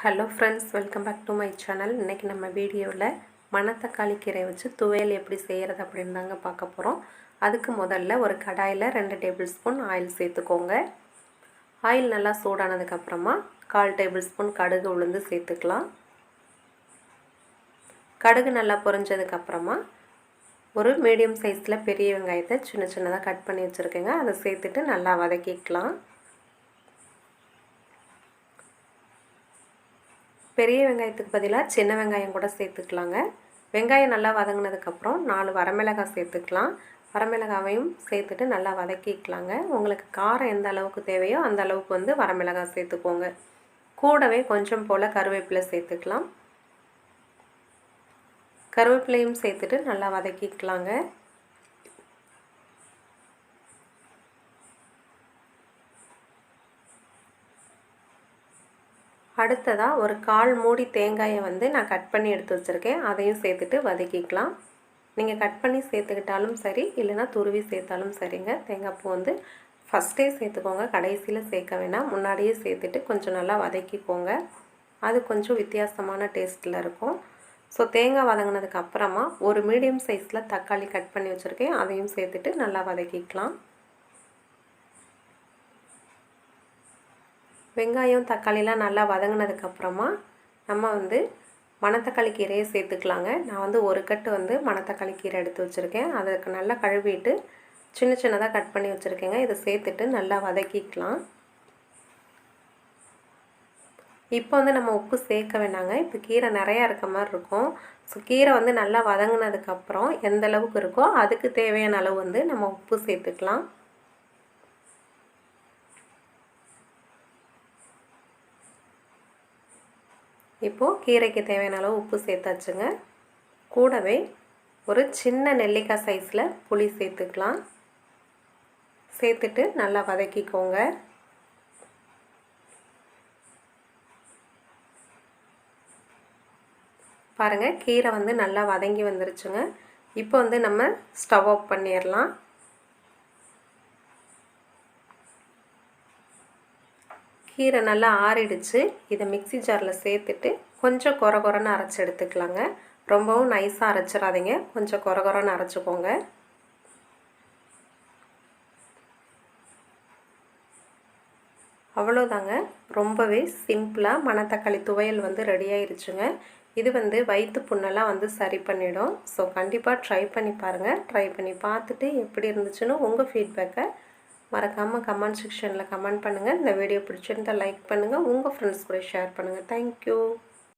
Hello friends welcome back to my channel இன்றைக்கி நம்ம வீடியோவில் மணத்தக்காளி கீரை வச்சு துவையல் எப்படி செய்கிறது அப்படின்னு தாங்க பார்க்க போகிறோம் அதுக்கு முதல்ல ஒரு கடாயில் ரெண்டு டேபிள் ஸ்பூன் ஆயில் சேர்த்துக்கோங்க. ஆயில் நல்லா சூடானதுக்கப்புறமா கால் டேபிள் ஸ்பூன் கடுகு உளுந்து சேர்த்துக்கலாம். கடுகு நல்லா பொரிஞ்சதுக்கப்புறமா ஒரு மீடியம் சைஸில் பெரிய வெங்காயத்தை சின்ன சின்னதாக கட் பண்ணி வச்சுருக்கேங்க. அதை சேர்த்துட்டு நல்லா வதக்கிக்கலாம். பெரிய வெங்காயத்துக்கு பதிலாக சின்ன வெங்காயம் கூட சேர்த்துக்கலாங்க. வெங்காயம் நல்லா வதங்கினதுக்கப்புறம் நாலு வரமிளகாய் சேர்த்துக்கலாம். வரமிளகாவையும் சேர்த்துட்டு நல்லா வதக்கிக்கலாங்க. உங்களுக்கு காரம் எந்த அளவுக்கு தேவையோ அந்த அளவுக்கு வந்து வரமிளகாய் சேர்த்துக்கோங்க. கூடவே கொஞ்சம் போல் கருவேப்பிலை சேர்த்துக்கலாம். கருவேப்பிலையும் சேர்த்துட்டு நல்லா வதக்கிக்கலாங்க. அடுத்ததாக ஒரு கால் மூடி தேங்காயை வந்து நான் கட் பண்ணி எடுத்து வச்சுருக்கேன். அதையும் சேர்த்துட்டு வதக்கிக்கலாம். நீங்கள் கட் பண்ணி சேர்த்துக்கிட்டாலும் சரி இல்லைனா துருவி சேர்த்தாலும் சரிங்க. தேங்காய் பூ வந்து ஃபஸ்ட்டே சேர்த்துக்கோங்க. கடைசியில் சேர்க்க வேணாம். முன்னாடியே சேர்த்துட்டு கொஞ்சம் நல்லா வதக்கிக்கோங்க. அது கொஞ்சம் வித்தியாசமான டேஸ்ட்டில் இருக்கும். ஸோ தேங்காய் வதங்கினதுக்கு அப்புறமா ஒரு மீடியம் சைஸில் தக்காளி கட் பண்ணி வச்சுருக்கேன். அதையும் சேர்த்துட்டு நல்லா வதக்கிக்கலாம். வெங்காயம் தக்காளிலாம் நல்லா வதங்கினதுக்கப்புறமா நம்ம வந்து மணத்தக்காளி கீரையை சேர்த்துக்கலாங்க. நான் வந்து ஒரு கட்டு வந்து மணத்தக்காளி கீரை எடுத்து வச்சுருக்கேன். அதுக்கு நல்லா கழுவிட்டு சின்ன சின்னதாக கட் பண்ணி வச்சுருக்கேங்க. இதை சேர்த்துட்டு நல்லா வதக்கிக்கலாம். இப்போ வந்து நம்ம உப்பு சேர்க்க வேண்டாங்க இப்போ கீரை நிறையா இருக்க மாதிரி இருக்கும். ஸோ கீரை வந்து நல்லா வதங்கினதுக்கப்புறம் எந்த அளவுக்கு இருக்கோ அதுக்கு தேவையான அளவு வந்து நம்ம உப்பு சேர்த்துக்கலாம். இப்போது கீரைக்கு தேவையான அளவு உப்பு சேர்த்தாச்சுங்க கூடவே ஒரு சின்ன நெல்லிக்காய் சைஸில் புளி சேர்த்துக்கலாம். சேர்த்துட்டு நல்லா வதக்கிக்கோங்க. பாருங்கள் கீரை வந்து நல்லா வதங்கி வந்துருச்சுங்க. இப்போ வந்து நம்ம ஸ்டவ் ஆஃப் பண்ணிடலாம். கீரை நல்லா ஆறிடுச்சு. இதை மிக்சி ஜாரில் சேர்த்துட்டு கொஞ்சம் குற குறன்னு அரைச்சி எடுத்துக்கலாங்க. ரொம்பவும் நைஸாக அரைச்சிடாதீங்க. கொஞ்சம் குற குறன்னு அரைச்சிக்கோங்க. அவ்வளோதாங்க. ரொம்பவே சிம்பிளாக மணத்தக்காளி துவையல் வந்து ரெடி ஆயிருச்சுங்க. இது வந்து வயிற்று புண்ணெல்லாம் வந்து சரி பண்ணிடும். ஸோ கண்டிப்பாக ட்ரை பண்ணி பாருங்கள் ட்ரை பண்ணி பார்த்துட்டு எப்படி இருந்துச்சுன்னு உங்கள் ஃபீட்பேக்கை மறக்காமல் கமெண்ட் செக்ஷனில் கமெண்ட் பண்ணுங்கள் இந்த வீடியோ பிடிச்சிருந்தால் லைக் பண்ணுங்கள் உங்கள் ஃப்ரெண்ட்ஸ் கூட ஷேர் பண்ணுங்கள் தேங்க்யூ